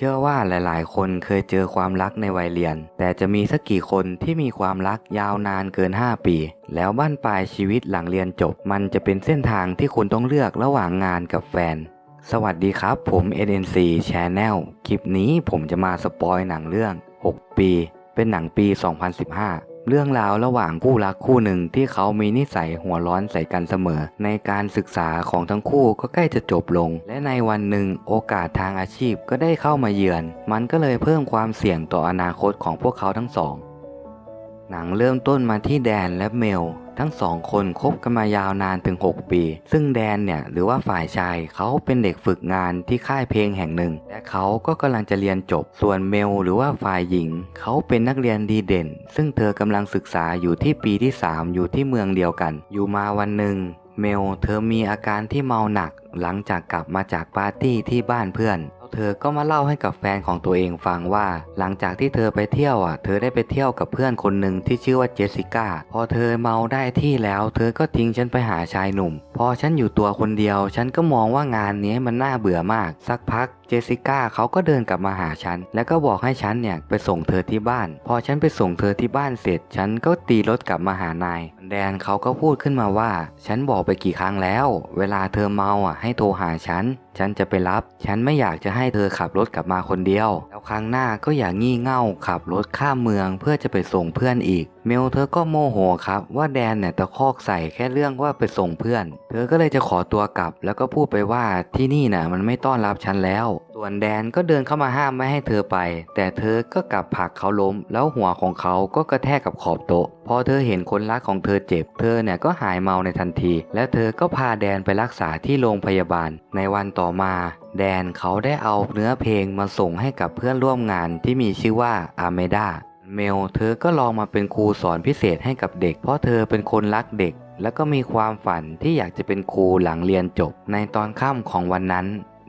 เชื่อว่าหลายๆ คนเคยเจอความรักในวัยเรียน แต่จะมีสักกี่คนที่มีความรักยาวนานเกิน 5 ปี แล้วบ้านปลายชีวิตหลังเรียนจบ มันจะเป็นเส้นทางที่คุณต้องเลือกระหว่างงานกับแฟน สวัสดีครับผม NNC Channel คลิปนี้ผมจะมาสปอยหนังเรื่อง 6 ปี เป็นหนังปี 2015 เรื่องราวระหว่างคู่รักคู่หนึ่งที่เขามีนิสัยหัวร้อนใส่กันเสมอ ในการศึกษาของทั้งคู่ก็ใกล้จะจบลง และในวันหนึ่งโอกาสทางอาชีพก็ได้เข้ามาเยือน มันก็เลยเพิ่มความเสี่ยงต่ออนาคตของพวกเขาทั้งสอง หนังเริ่มต้นมาที่แดนและเมล ทั้งสองคนคบกันมายาวนานถึง 6 ปี ซึ่งแดนเนี่ยหรือว่าฝ่ายชายเขาเป็นเด็กฝึกงานที่ค่ายเพลงแห่งหนึ่ง และเขาก็กำลังจะเรียนจบ ส่วนเมลหรือว่าฝ่ายหญิง เขาเป็นนักเรียนดีเด่น ซึ่งเธอกำลังศึกษาอยู่ที่ปีที่ 3 อยู่ที่เมืองเดียวกัน อยู่มาวันหนึ่งเมลเธอมีอาการที่เมาหนักหลังจากกลับมาจากปาร์ตี้ที่บ้านเพื่อน เธอก็มาเล่าให้กับแฟนของตัวเองฟังว่า หลังจากที่เธอไปเที่ยวอะ เธอได้ไปเที่ยวกับเพื่อนคนหนึ่งที่ชื่อว่าเจสสิก้า พอเธอเมาได้ที่แล้ว เธอก็ทิ้งฉันไปหาชายหนุ่ม พอฉันอยู่ตัวคนเดียว ฉันก็มองว่างานนี้มันน่าเบื่อมาก สักพัก เจสสิก้าเขาก็เดินกลับมาหาฉัน แล้วก็บอกให้ฉันเนี่ยไปส่งเธอที่บ้าน พอฉันไปส่งเธอที่บ้านเสร็จ ฉันก็ตีรถกลับมาหานาย แดนเขาก็พูดขึ้นมาว่า ฉันบอกไปกี่ครั้งแล้ว เวลาเธอเมาอะให้โทรหาฉัน ฉันจะไปรับ ฉันไม่อยากจะให้เธอขับรถกลับมาคนเดียว แล้วครั้งหน้าก็อย่างี่เง่าขับรถข้ามเมืองเพื่อจะไปส่งเพื่อนอีก เมลเธอก็โมโหครับว่าแดนเนี่ยตะคอกใส่แค่เรื่องว่าไปส่งเพื่อน เธอก็เลยจะขอตัวกลับ แล้วก็พูดไปว่าที่นี่น่ะมันไม่ต้อนรับฉันแล้ว ส่วนแดนก็เดินเข้ามาห้ามไม่ให้เธอไป แต่เธอก็กลับผลักเขาล้ม แล้วหัวของเขาก็กระแทกกับขอบโต๊ะ พอเธอเห็นคนรักของเธอเจ็บ เธอเนี่ยก็หายเมาในทันที และเธอก็พาแดนไปรักษาที่โรงพยาบาล ในวันต่อมาแดนเขาได้เอาเนื้อเพลงมาส่งให้กับเพื่อนร่วมงานที่มีชื่อว่าอาเมดา เมล เธอก็ลองมาเป็นครูสอนพิเศษให้กับเด็ก เพราะเธอเป็นคนรักเด็ก แล้วก็มีความฝันที่อยากจะเป็นครูหลังเรียนจบในตอนค่ำของวันนั้น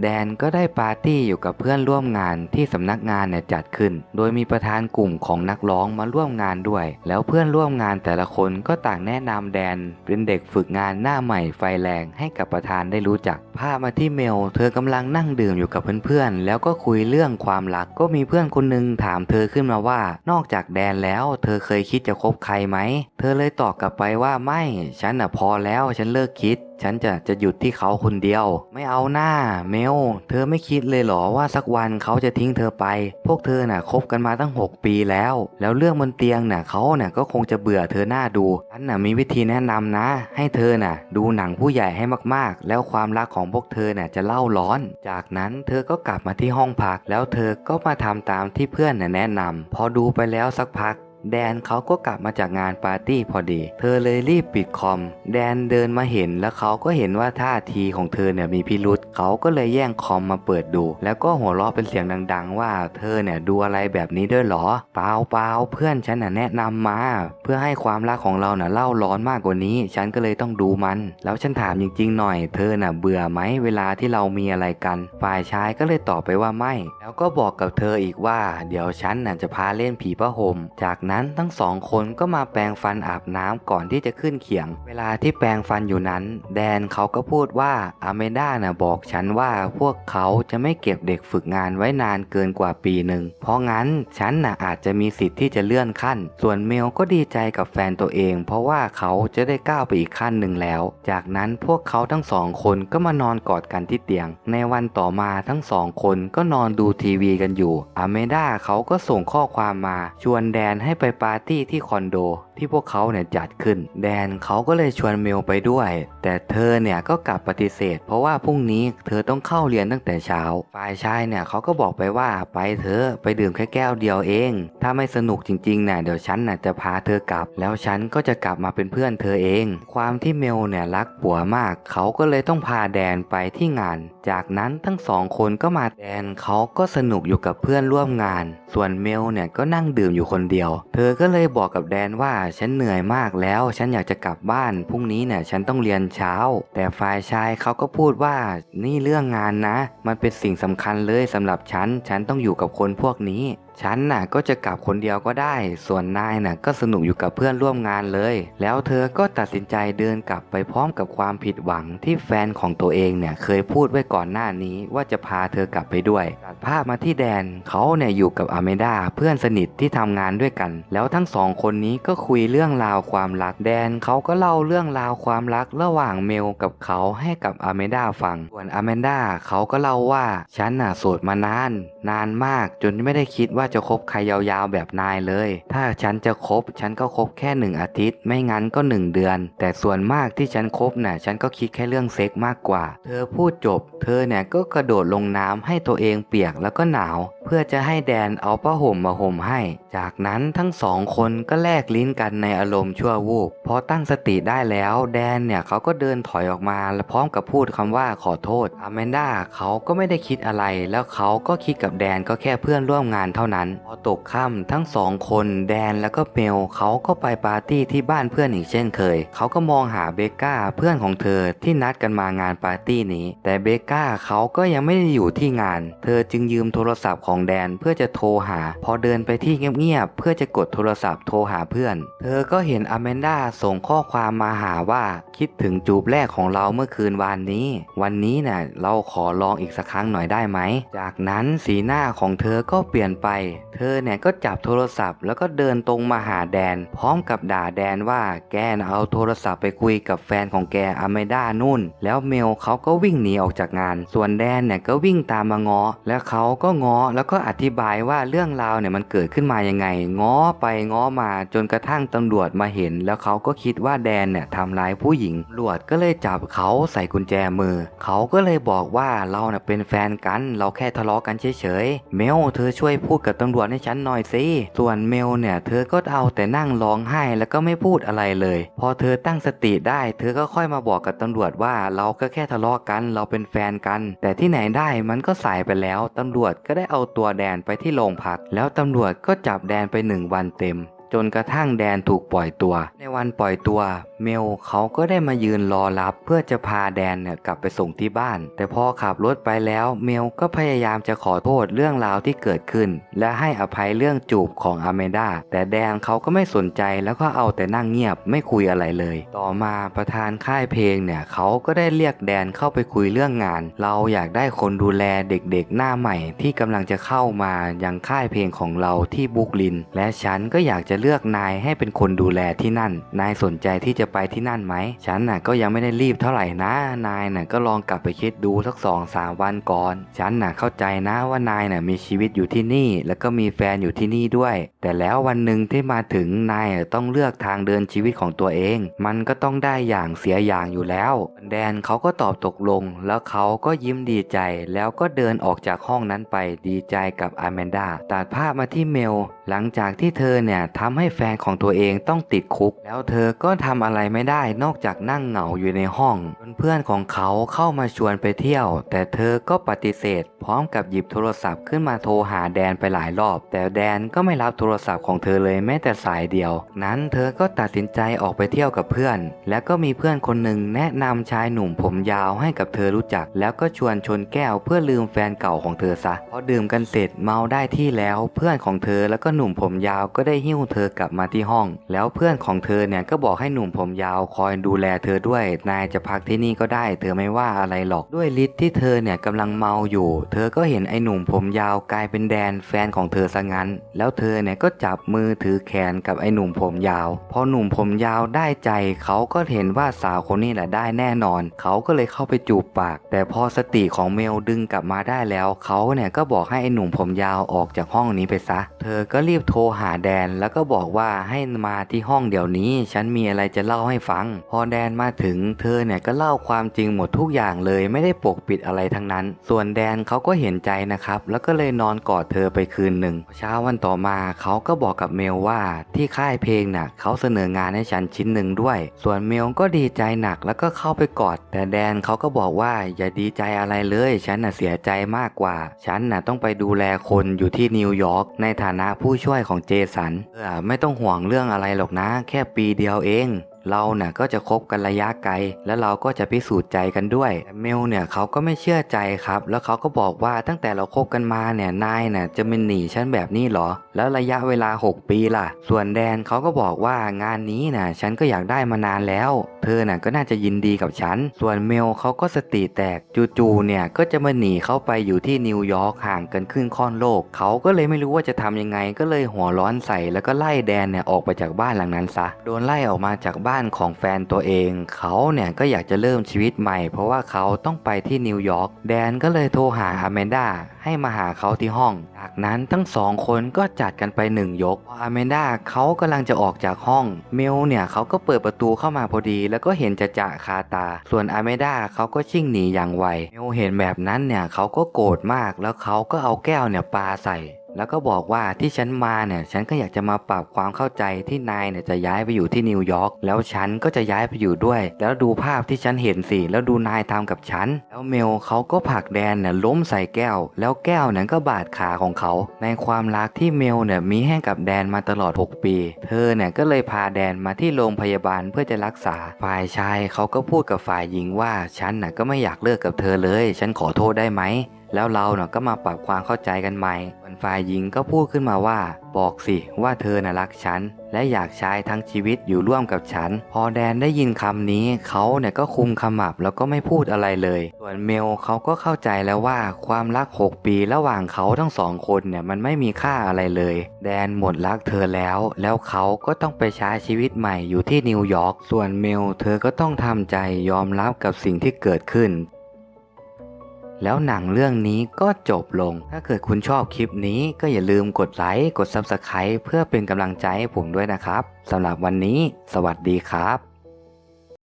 แดนก็ได้ปาร์ตี้อยู่กับเพื่อนร่วมงานที่สำนักงานเนี่ยจัดขึ้น โดยมีประธานกลุ่มของนักร้องมาร่วมงานด้วย แล้วเพื่อนร่วมงานแต่ละคนก็ต่างแนะนำแดน เป็นเด็กฝึกงานหน้าใหม่ไฟแรงให้กับประธานได้รู้จักพามาที่เมล เธอกำลังนั่งดื่มอยู่กับเพื่อนๆ แล้วก็คุยเรื่องความรัก ก็มีเพื่อนคนหนึงถามเธอขึ้นมาว่า นอกจากแดนแล้วเธอเคยคิดจะคบใครไหม เธอเลยตอบกลับไปว่าไม่ ฉันน่ะพอแล้ว ฉันเลิกคิด ฉันจะจะหยุดที่เขาคนเดียว ไม่เอาหน้าเมล เธอไม่คิดเลยเหรอว่าสักวันเขาจะทิ้งเธอไป พวกเธอน่ะคบกันมาตั้ง 6 ปีแล้ว แล้วเรื่องบนเตียงน่ะเขาน่ะก็คงจะเบื่อเธอหน้าดูฉันน่ะมีวิธีแนะนำนะ ให้เธอน่ะ ดูหนังผู้ใหญ่ให้มากๆ แล้วความรักของพวกเธอน่ะจะเล่าร้อน จากนั้นเธอก็กลับมาที่ห้องพัก แล้วเธอก็มาทำตามที่เพื่อนน่ะแนะนำพอดูไปแล้วสักพัก แดนเขาก็กลับมาจากงานปาร์ตี้พอดี เธอเลยรีบปิดคอม แดนเดินมาเห็นแล้วเขาก็เห็นว่าท่าทีของเธอเนี่ยมีพิรุษเขาก็เลยแย่งคอมมาเปิดดู แล้วก็หัวเราะเป็นเสียงดัง ๆ ว่าเธอเนี่ยดูอะไรแบบนี้ด้วยเหรอ เปล่าเปล่าเพื่อนฉันน่ะแนะนำมา เพื่อให้ความรักของเราน่ะเล่าร้อนมากกว่านี้ ฉันก็เลยต้องดูมัน แล้วฉันถามจริง ๆ หน่อย เธอน่ะเบื่อไหมเวลาที่เรามีอะไรกัน ฝ่ายชายก็เลยตอบไปว่าไม่ แล้วก็บอกกับเธออีกว่า เดี๋ยวฉันน่ะจะพาเล่นผีผ้าห่มจากนั้นทั้งสองคนก็มาแปรงฟันอาบน้ำก่อนที่จะขึ้นเขียง เวลาที่แปรงฟันอยู่นั้น แดนเขาก็พูดว่าอาเมด้าน่ะบอกฉันว่าพวกเขาจะไม่เก็บเด็กฝึกงานไว้นานเกินกว่าปีหนึ่ง เพราะงั้นฉันน่ะอาจจะมีสิทธิ์ที่จะเลื่อนขั้น ส่วนเมลก็ดีใจกับแฟนตัวเอง เพราะว่าเขาจะได้ก้าวไปอีกขั้นหนึ่งแล้ว จากนั้นพวกเขาทั้งสองคนก็มานอนกอดกันที่เตียง ในวันต่อมาทั้งสองคนก็นอนดูทีวีกันอยู่อาเมด้าเขาก็ส่งข้อความมาชวนแดนให้ไปปาร์ตี้ที่คอนโดที่พวกเขาเนี่ยจัดขึ้น แดนเขาก็เลยชวนเมลไปด้วย แต่เธอเนี่ยก็กลับปฏิเสธ เพราะว่าพรุ่งนี้เธอต้องเข้าเรียนตั้งแต่เช้า ฝ่ายชายเนี่ยเขาก็บอกไปว่าไปเถอไปดื่มแค่แก้วเดียวเอง ถ้าไม่สนุกจริงๆเนี่ยเดี๋ยวฉันน่ะจะพาเธอกลับ แล้วฉันก็จะกลับมาเป็นเพื่อนเธอเอง ความที่เมลเนี่ยรักผัวมาก เขาก็เลยต้องพาแดนไปที่งานจากนั้นทั้งสองคนก็มาแดนเขาก็สนุกอยู่กับเพื่อนร่วมงาน ส่วนเมลเนี่ยก็นั่งดื่มอยู่คนเดียว เธอก็เลยบอกกับแดนว่าฉันเหนื่อยมากแล้ว ฉันอยากจะกลับบ้านพรุ่งนี้เนี่ยฉันต้องเรียนเช้า แต่ฝ่ายชายเขาก็พูดว่านี่เรื่องงานนะ มันเป็นสิ่งสำคัญเลยสำหรับฉัน ฉันต้องอยู่กับคนพวกนี้ ฉันน่ะก็จะกลับคนเดียวก็ได้ ส่วนนายน่ะก็สนุกอยู่กับเพื่อนร่วมงานเลย แล้วเธอก็ตัดสินใจเดินกลับไปพร้อมกับความผิดหวังที่แฟนของตัวเองเนี่ยเคยพูดไว้ก่อนหน้านี้ว่าจะพาเธอกลับไปด้วยตัดภาพมาที่แดนเขาเนี่ยอยู่กับอเมดาเพื่อนสนิทที่ทำงานด้วยกัน แล้วทั้งสองคนนี้ก็คุยเรื่องราวความรักแดนเขาก็เล่าเรื่องราวความรักระหว่างเมลกับเขาให้กับอเมดาฟัง ส่วนอเมดาเขาก็เล่าว่าฉันน่ะโสดมานาน นานมากจนไม่ได้คิดว่าาจะคบใครยาวๆแบบนายเลย ถ้าฉันจะคบฉันก็คบแค่หนึ่งอาทิตย์ ไม่งั้นก็หนึ่งเดือน แต่ส่วนมากที่ฉันคบน่ะ ฉันก็คิดแค่เรื่องเซ็กมากกว่า เธอพูดจบ เธอเนี่ยก็กระโดดลงน้ำให้ตัวเองเปียกแล้วก็หนาว เพื่อจะให้แดนเอาผ้าห่มมาห่มให้ จากนั้นทั้งสองคนก็แลกลิ้นกันในอารมณ์ชั่ววูบพอตั้งสติได้แล้วแดนเนี่ยเขาก็เดินถอยออกมาและพร้อมกับพูดคำว่าขอโทษอแมนดาเขาก็ไม่ได้คิดอะไร แล้วเขาก็คิดกับแดนก็แค่เพื่อนร่วมงานเท่านั้น พอตกค่ำทั้งสองคนแดนแล้วก็เมลเขาก็ไปปาร์ตี้ที่บ้านเพื่อนอีกเช่นเคย เขาก็มองหาเบก้าเพื่อนของเธอที่นัดกันมางานปาร์ตี้นี้ แต่เบก้าเขาก็ยังไม่ได้อยู่ที่งาน เธอจึงยืมโทรศัพท์ของแดนเพื่อจะโทรหา พอเดินไปที่เงียบๆเพื่อจะกดโทรศัพท์โทรหาเพื่อน เธอก็เห็นอแมนดาส่งข้อความมาหาว่าคิดถึงจูบแรกของเราเมื่อคืนวานนี้ วันนี้เนี่ยเราขอลองอีกสักครั้งหน่อยได้ไหม จากนั้นสีหน้าของเธอก็เปลี่ยนไปเธอเนี่ยก็จับโทรศัพท์แล้วก็เดินตรงมาหาแดน พร้อมกับด่าแดนว่าแกนะเอาโทรศัพท์ไปคุยกับแฟนของแกอเมด้านู่น แล้วเมลเขาก็วิ่งหนีออกจากงาน ส่วนแดนเนี่ยก็วิ่งตามมาง้อ แล้วเขาก็ง้อแล้วก็อธิบายว่าเรื่องราวเนี่ยมันเกิดขึ้นมายังไง ง้อไปง้อมาจนกระทั่งตำรวจมาเห็น แล้วเขาก็คิดว่าแดนเนี่ยทำร้ายผู้หญิงตำรวจก็เลยจับเขาใส่กุญแจมือ เขาก็เลยบอกว่าเราเน่ะเป็นแฟนกัน เราแค่ทะเลาะกันเฉยๆ เมลเธอช่วยพูดกับตำรวจให้ฉันหน่อยสิ ส่วนเมลเนี่ย เธอก็เอาแต่นั่งร้องไห้แล้วก็ไม่พูดอะไรเลย พอเธอตั้งสติได้ เธอก็ค่อยมาบอกกับตำรวจว่าเราก็แค่ทะเลาะกัน เราเป็นแฟนกัน แต่ที่ไหนได้มันก็สายไปแล้ว ตำรวจก็ได้เอาตัวแดนไปที่โรงพัก แล้วตำรวจก็จับแดนไปหนึ่งวันเต็ม จนกระทั่งแดนถูกปล่อยตัว ในวันปล่อยตัว เมลเขาก็ได้มายืนรอรับเพื่อจะพาแดนเนี่ยกลับไปส่งที่บ้าน แต่พอขับรถไปแล้วเมลก็พยายามจะขอโทษเรื่องราวที่เกิดขึ้น และให้อภัยเรื่องจูบของอเมดาแต่แดนเขาก็ไม่สนใจแล้วก็เอาแต่นั่งเงียบไม่คุยอะไรเลย ต่อมาประธานค่ายเพลงเนี่ยเขาก็ได้เรียกแดนเข้าไปคุยเรื่องงาน เราอยากได้คนดูแลเด็กๆหน้าใหม่ ที่กำลังจะเข้ามายังค่ายเพลงของเราที่บุกลิน และฉันก็อยากจะเลือกนายให้เป็นคนดูแลที่นั่น นายสนใจที่จะไปที่นั่นไหม ฉันน่ะก็ยังไม่ได้รีบเท่าไหร่นะ นายน่ะก็ลองกลับไปคิดดูสักสองสามวันก่อน ฉันน่ะเข้าใจนะว่านายน่ะมีชีวิตอยู่ที่นี่ แล้วก็มีแฟนอยู่ที่นี่ด้วย แต่แล้ววันหนึ่งที่มาถึงนายต้องเลือกทางเดินชีวิตของตัวเอง มันก็ต้องได้อย่างเสียอย่างอยู่แล้ว แดนเขาก็ตอบตกลง แล้วเขาก็ยิ้มดีใจ แล้วก็เดินออกจากห้องนั้นไปดีใจกับอแมนดาตัดภาพมาที่เมล หลังจากที่เธอเนี่ยทำให้แฟนของตัวเองต้องติดคุก แล้วเธอก็ทำอะไรไม่ได้นอกจากนั่งเหงาอยู่ในห้องจนเพื่อนของเขาเข้ามาชวนไปเที่ยว แต่เธอก็ปฏิเสธ พร้อมกับหยิบโทรศัพท์ขึ้นมาโทรหาแดนไปหลายรอบ แต่แดนก็ไม่รับโทรศัพท์ของเธอเลยแม้แต่สายเดียว นั้นเธอก็ตัดสินใจออกไปเที่ยวกับเพื่อน แล้วก็มีเพื่อนคนหนึ่งแนะนำชายหนุ่มผมยาวให้กับเธอรู้จัก แล้วก็ชวนชนแก้วเพื่อลืมแฟนเก่าของเธอซะพอดื่มกันเสร็จเมาได้ที่แล้ว เพื่อนของเธอแล้วก็หนุ่มผมยาวก็ได้หิ้วเธอกลับมาที่ห้อง แล้วเพื่อนของเธอเนี่ยก็บอกให้หนุ่มผมยาวคอยดูแลเธอด้วย นายจะพักที่นี่ก็ได้ เธอไม่ว่าอะไรหรอกด้วยฤทธิ์ที่เธอเนี่ยกำลังเมาอยู่ เธอก็เห็นไอ้หนุ่มผมยาวกลายเป็นแดนแฟนของเธอซะงั้น แล้วเธอเนี่ยก็จับมือถือแขนกับไอ้หนุ่มผมยาว พอหนุ่มผมยาวได้ใจ เขาก็เห็นว่าสาวคนนี้แหละได้แน่นอน เขาก็เลยเข้าไปจูบปาก แต่พอสติของเมลดึงกลับมาได้แล้ว เขาเนี่ยก็บอกให้ไอ้หนุ่มผมยาวออกจากห้องนี้ไปซะ เธอก็รีบโทรหาแดนแล้วก็็บอกว่าให้มาที่ห้องเดี๋ยวนี้ ฉันมีอะไรจะเล่าให้ฟัง พอแดนมาถึง เธอเนี่ยก็เล่าความจริงหมดทุกอย่างเลยไม่ได้ปกปิดอะไรทั้งนั้น ส่วนแดนเขาก็เห็นใจนะครับ แล้วก็เลยนอนกอดเธอไปคืนหนึ่ง เช้าวันต่อมาเขาก็บอกกับเมลว่าที่ค่ายเพลงน่ะเขาเสนองานให้ฉันชิ้นหนึ่งด้วย ส่วนเมลก็ดีใจหนักแล้วก็เข้าไปกอด แต่แดนเขาก็บอกว่าอย่าดีใจอะไรเลย ฉันน่ะเสียใจมากกว่า ฉันน่ะต้องไปดูแลคนอยู่ที่นิวยอร์กในฐานะผู้ช่วยของเจสันเออไม่ต้องห่วงเรื่องอะไรหรอกนะ แค่ปีเดียวเอง เราน่ะก็จะคบกันระยะไกล แล้วเราก็จะพิสูจน์ใจกันด้วยเมลเนี่ยเขาก็ไม่เชื่อใจครับ แล้วเขาก็บอกว่าตั้งแต่เราคบกันมาเนี่ยนายน่ะจะมาหนีฉันแบบนี้หรอ แล้วระยะเวลา 6 ปีล่ะ ส่วนแดนเขาก็บอกว่างานนี้น่ะฉันก็อยากได้มานานแล้ว เธอน่ะก็น่าจะยินดีกับฉัน ส่วนเมลเขาก็สติแตกจู่ๆเนี่ยก็จะมาหนีเข้าไปอยู่ที่นิวยอร์กห่างกันครึ่งค่อนโลก เขาก็เลยไม่รู้ว่าจะทำยังไงก็เลยหัวร้อนใส่แล้วก็ไล่แดนเนี่ยออกไปจากบ้านหลังนั้นซะโดนไล่ออกมาจากบ้านานของแฟนตัวเอง เขาเนี่ยก็อยากจะเริ่มชีวิตใหม่ เพราะว่าเขาต้องไปที่นิวยอร์กแดนก็เลยโทรหาอแมนดาให้มาหาเขาที่ห้อง จากนั้นทั้งสองคนก็จัดกันไปหนึ่งยกออแมนดาเขากำลังจะออกจากห้อง เมลเนี่ยเขาก็เปิดประตูเข้ามาพอดี แล้วก็เห็นจะจะคาตา ส่วนอแมนดาเขาก็ชิ่งหนีอย่างไว เมลเห็นแบบนั้นเนี่ยเขาก็โกรธมาก แล้วเขาก็เอาแก้วเนี่ยปาใส่ แล้วก็บอกว่าที่ฉันมาเนี่ยฉันก็อยากจะมาปรับความเข้าใจที่นายเนี่ยจะย้ายไปอยู่ที่นิวยอร์กแล้วฉันก็จะย้ายไปอยู่ด้วย แล้วดูภาพที่ฉันเห็นสิแล้วดูนายทำกับฉัน แล้วเมลเขาก็ผลักแดนเนี่ยล้มใส่แก้ว แล้วแก้วนั้นก็บาดขาของเขา ในความรักที่เมลเนี่ยมีให้กับแดนมาตลอด 6 ปี เธอเนี่ยก็เลยพาแดนมาที่โรงพยาบาลเพื่อจะรักษาฝ่ายชายเขาก็พูดกับฝ่ายหญิงว่าฉันน่ะก็ไม่อยากเลิกกับเธอเลย ฉันขอโทษได้ไหมแล้วเราเนาะก็มาปรับความเข้าใจกันใหม่ ฝ่ายหญิงก็พูดขึ้นมาว่า บอกสิว่าเธอน่ะรักฉัน และอยากใช้ทั้งชีวิตอยู่ร่วมกับฉัน พอแดนได้ยินคำนี้เขาเนี่ยก็คุมขมับแล้วก็ไม่พูดอะไรเลย ส่วนเมลเขาก็เข้าใจแล้วว่าความรัก 6 ปีระหว่างเขาทั้งสองคนเนี่ยมันไม่มีค่าอะไรเลย แดนหมดรักเธอแล้ว แล้วเขาก็ต้องไปใช้ชีวิตใหม่อยู่ที่นิวยอร์กส่วนเมลเธอก็ต้องทำใจยอมรับกับสิ่งที่เกิดขึ้น แล้วหนังเรื่องนี้ก็จบลง ถ้าเกิดคุณชอบคลิปนี้ก็อย่าลืมกดไลค์ กด Subscribe เพื่อเป็นกำลังใจให้ผมด้วยนะครับสำหรับวันนี้ สวัสดีครับ